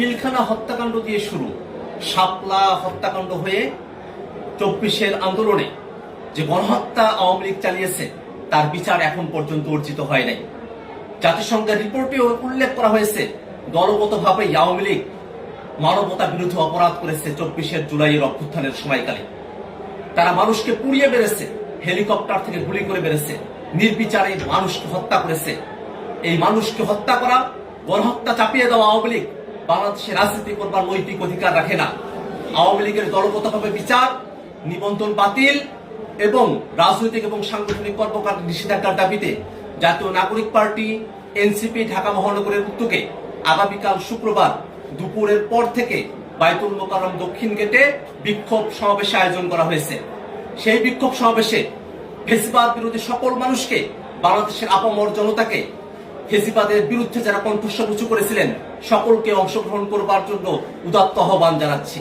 পিলখানা হত্যাকাণ্ড দিয়ে শুরু। শাপলা হত্যাকাণ্ড হয়ে চব্বিশের আন্দোলনে যে গণহত্যা আওয়ামী লীগ চালিয়েছে, তার বিচার এখন পর্যন্ত অর্জিত হয় নাই। জাতিসংঘের রিপোর্টেও উল্লেখ করা হয়েছে, দলগতভাবে আওয়ামী লীগ মানবতা বিরুদ্ধে অপরাধ করেছে চব্বিশের জুলাইয়ের অভ্যুত্থানের সময়কালে। তারা মানুষকে পুড়িয়ে বেড়েছে হেলিকপ্টার থেকে গুলি করে বেড়েছে নির্বিচারে মানুষকে হত্যা করেছে। এই মানুষকে হত্যা করা, গণহত্যা চাপিয়ে দেওয়া আওয়ামী লীগ বাংলাদেশে রাজনীতি করবার নৈতিক অধিকার রাখে না। আওয়ামী লীগের দলগতভাবে বিচার, নিবন্ধন বাতিল এবং রাজনৈতিক এবং সাংগঠনিক কর্মকাণ্ড নিষেধাজ্ঞার দাবিতে জাতীয় নাগরিক পার্টি, এনসিপি, ঢাকা মহানগরের উদ্যোগে আগামীকাল শুক্রবার দুপুরের পর থেকে বাইতুল মোকাররম দক্ষিণ গেটে বিক্ষোভ সমাবেশে আয়োজন করা হয়েছে। সেই বিক্ষোভ সমাবেশে ফেসিবাদ বিরোধী সকল মানুষকে বাংলাদেশের আপামর জনতাকে ফেসিবাদের বিরুদ্ধে যারা কণ্ঠস্বর উঁচু করেছিলেন সকলকে অংশগ্রহণ করবার জন্য উদাত্ত আহ্বান জানাচ্ছি।